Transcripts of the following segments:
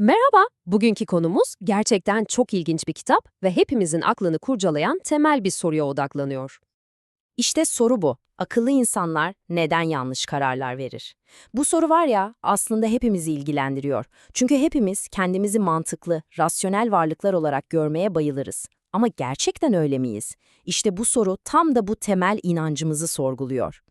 Merhaba, bugünkü konumuz gerçekten çok ilginç bir kitap ve hepimizin aklını kurcalayan temel bir soruya odaklanıyor. İşte soru bu. Akıllı insanlar neden yanlış kararlar verir? Bu soru var ya aslında hepimizi ilgilendiriyor. Çünkü hepimiz kendimizi mantıklı, rasyonel varlıklar olarak görmeye bayılırız. Ama gerçekten öyle miyiz? İşte bu soru tam da bu temel inancımızı sorguluyor.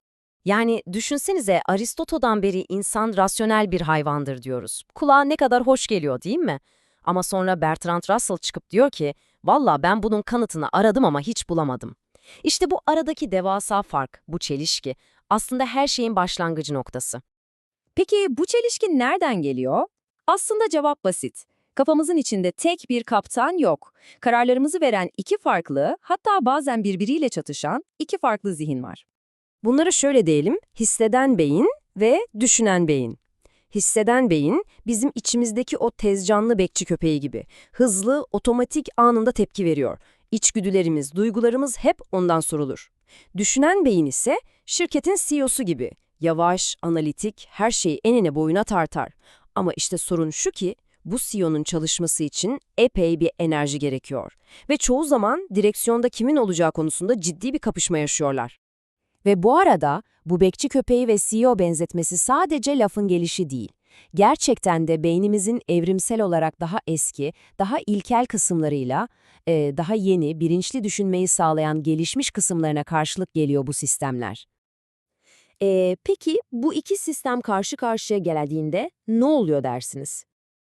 Yani düşünsenize Aristoto'dan beri insan rasyonel bir hayvandır diyoruz. Kulağa ne kadar hoş geliyor değil mi? Ama sonra Bertrand Russell çıkıp diyor ki, valla ben bunun kanıtını aradım ama hiç bulamadım. İşte bu aradaki devasa fark, bu çelişki, aslında her şeyin başlangıcı noktası. Peki bu çelişki nereden geliyor? Aslında cevap basit. Kafamızın içinde tek bir kaptan yok. Kararlarımızı veren iki farklı, hatta bazen birbiriyle çatışan iki farklı zihin var. Bunları şöyle diyelim, hisseden beyin ve düşünen beyin. Hisseden beyin, bizim içimizdeki o tezcanlı bekçi köpeği gibi. Hızlı, otomatik anında tepki veriyor. İçgüdülerimiz, duygularımız hep ondan sorulur. Düşünen beyin ise şirketin CEO'su gibi. Yavaş, analitik, her şeyi enine boyuna tartar. Ama işte sorun şu ki, bu CEO'nun çalışması için epey bir enerji gerekiyor. Ve çoğu zaman direksiyonda kimin olacağı konusunda ciddi bir kapışma yaşıyorlar. Ve bu arada bu bekçi köpeği ve CEO benzetmesi sadece lafın gelişi değil. Gerçekten de beynimizin evrimsel olarak daha eski, daha ilkel kısımlarıyla, e, daha yeni, bilinçli düşünmeyi sağlayan gelişmiş kısımlarına karşılık geliyor bu sistemler. E, peki bu iki sistem karşı karşıya geldiğinde ne oluyor dersiniz?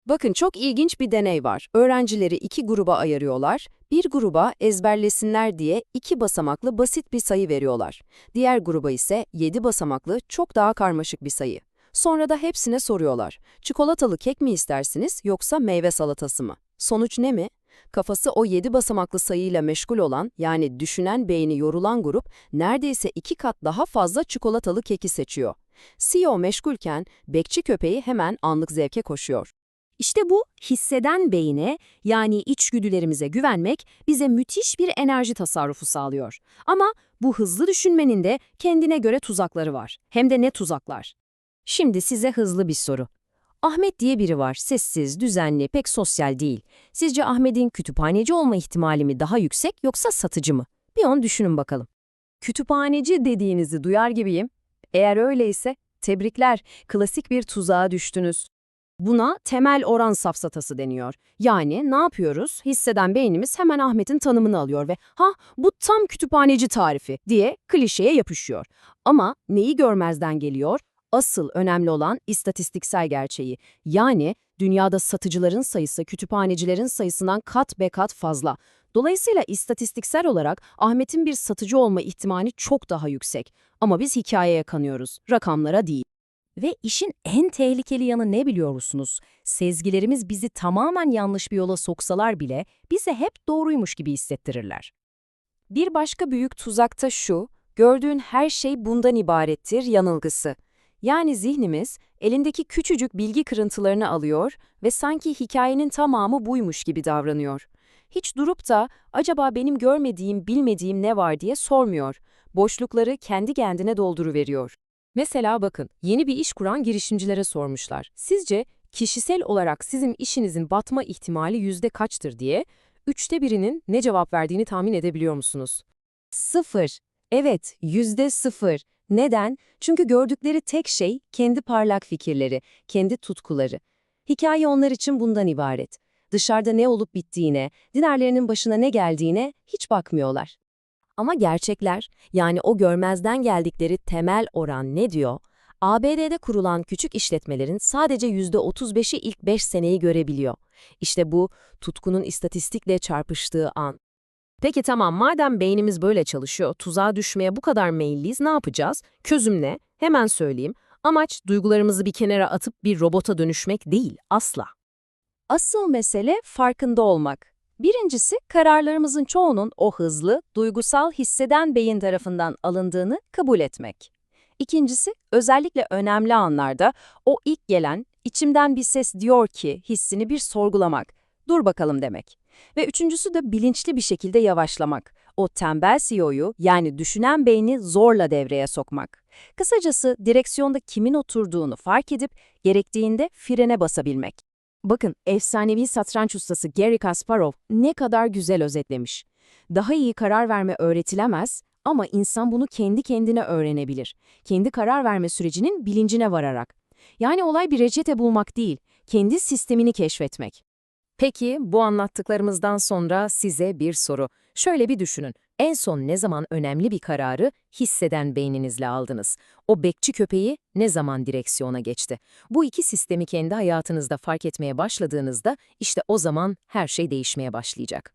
Bakın çok ilginç bir deney var. Öğrencileri iki gruba ayırıyorlar. Bir gruba ezberlesinler diye iki basamaklı basit bir sayı veriyorlar. Diğer gruba ise yedi basamaklı çok daha karmaşık bir sayı. Sonra da hepsine soruyorlar. Çikolatalı kek mi istersiniz yoksa meyve salatası mı? Sonuç ne mi? Kafası o yedi basamaklı sayıyla meşgul olan yani düşünen beyni yorulan grup neredeyse iki kat daha fazla çikolatalı keki seçiyor. CEO meşgulken bekçi köpeği hemen anlık zevke koşuyor. İşte bu hisseden beyine yani içgüdülerimize güvenmek bize müthiş bir enerji tasarrufu sağlıyor. Ama bu hızlı düşünmenin de kendine göre tuzakları var. Hem de ne tuzaklar? Şimdi size hızlı bir soru. Ahmet diye biri var, sessiz, düzenli, pek sosyal değil. Sizce Ahmet'in kütüphaneci olma ihtimali mi daha yüksek yoksa satıcı mı? Bir on düşünün bakalım. Kütüphaneci dediğinizi duyar gibiyim. Eğer öyleyse tebrikler, klasik bir tuzağa düştünüz. Buna temel oran safsatası deniyor. Yani ne yapıyoruz? Hisseden beynimiz hemen Ahmet'in tanımını alıyor ve ha bu tam kütüphaneci tarifi diye klişeye yapışıyor. Ama neyi görmezden geliyor? Asıl önemli olan istatistiksel gerçeği. Yani dünyada satıcıların sayısı kütüphanecilerin sayısından kat be kat fazla. Dolayısıyla istatistiksel olarak Ahmet'in bir satıcı olma ihtimali çok daha yüksek. Ama biz hikayeye kanıyoruz, rakamlara değil. Ve işin en tehlikeli yanı ne biliyor musunuz? Sezgilerimiz bizi tamamen yanlış bir yola soksalar bile bize hep doğruymuş gibi hissettirirler. Bir başka büyük tuzakta şu, gördüğün her şey bundan ibarettir yanılgısı. Yani zihnimiz elindeki küçücük bilgi kırıntılarını alıyor ve sanki hikayenin tamamı buymuş gibi davranıyor. Hiç durup da acaba benim görmediğim, bilmediğim ne var diye sormuyor. Boşlukları kendi kendine dolduruveriyor. Mesela bakın, yeni bir iş kuran girişimcilere sormuşlar. Sizce kişisel olarak sizin işinizin batma ihtimali yüzde kaçtır diye, üçte birinin ne cevap verdiğini tahmin edebiliyor musunuz? Sıfır. Evet, yüzde sıfır. Neden? Çünkü gördükleri tek şey kendi parlak fikirleri, kendi tutkuları. Hikaye onlar için bundan ibaret. Dışarıda ne olup bittiğine, dinerlerinin başına ne geldiğine hiç bakmıyorlar. Ama gerçekler, yani o görmezden geldikleri temel oran ne diyor? ABD'de kurulan küçük işletmelerin sadece %35'i ilk 5 seneyi görebiliyor. İşte bu, tutkunun istatistikle çarpıştığı an. Peki tamam, madem beynimiz böyle çalışıyor, tuzağa düşmeye bu kadar meyilliyiz, ne yapacağız? Çözüm ne? Hemen söyleyeyim. Amaç, duygularımızı bir kenara atıp bir robota dönüşmek değil, asla. Asıl mesele farkında olmak. Birincisi, kararlarımızın çoğunun o hızlı, duygusal hisseden beyin tarafından alındığını kabul etmek. İkincisi, özellikle önemli anlarda o ilk gelen, içimden bir ses diyor ki hissini bir sorgulamak, dur bakalım demek. Ve üçüncüsü de bilinçli bir şekilde yavaşlamak. O tembel CEO'yu yani düşünen beyni zorla devreye sokmak. Kısacası direksiyonda kimin oturduğunu fark edip gerektiğinde frene basabilmek. Bakın, efsanevi satranç ustası Gary Kasparov ne kadar güzel özetlemiş. Daha iyi karar verme öğretilemez ama insan bunu kendi kendine öğrenebilir. Kendi karar verme sürecinin bilincine vararak. Yani olay bir reçete bulmak değil, kendi sistemini keşfetmek. Peki bu anlattıklarımızdan sonra size bir soru. Şöyle bir düşünün. En son ne zaman önemli bir kararı hisseden beyninizle aldınız? O bekçi köpeği ne zaman direksiyona geçti? Bu iki sistemi kendi hayatınızda fark etmeye başladığınızda işte o zaman her şey değişmeye başlayacak.